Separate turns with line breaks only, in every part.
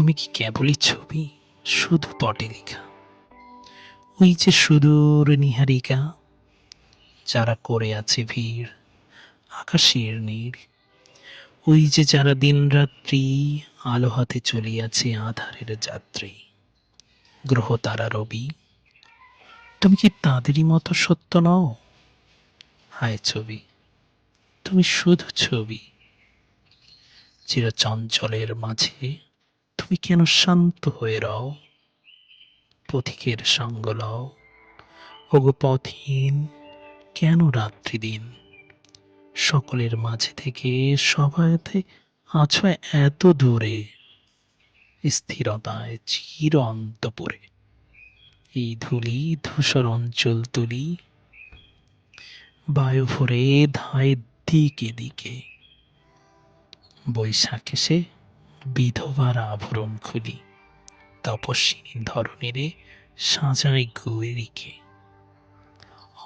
তুমি কি কেবলই ছবি? শুধু পটে লেখা ওই যে সুদূর নিহারিকা, যারা করে আছে ভিড়, আকাশের নীড়। ওই যে যারা দিনরাত্রি আলো হাতে চলিয়াছে আধারের যাত্রী, গ্রহ তারা রবি। তুমি কি তাদেরই মতো সত্য নও? হায় ছবি, তুমি শুধু ছবি। চিরচঞ্চলের মাঝে তুমি কেন শান্ত হয়ে রও? পথিকের সঙ্গ লও। ওগো পথহীন, কেন রাত্রি দিন সকলের মাঝে থেকে সবাইতে আছো এত দূরে? স্থিরতায় চির অন্তপুরে। এই ধুলি, ধূসর অঞ্চল তুলি। বায়ু ভরে ধায় দিকে দিকে। বৈশাখ এসে বিধবার আভরণ খুলি তপস্বিনী ধরনেরে সাজায় গৌরীকে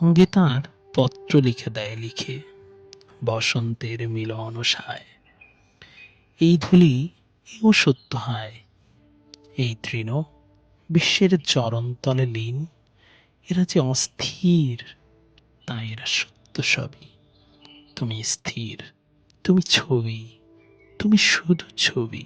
অঙ্গে তার পত্র লিখে দেয় লিখে, বসন্তের মিলন সায়। এই ধুলি এও সত্য হায়। এই তৃণ বিশ্বের চরণতলে লীন, এরা যে অস্থির, তাই এরা সত্য সবই। তুমি স্থির, তুমি ছবি। তুমি শুধু ছবি।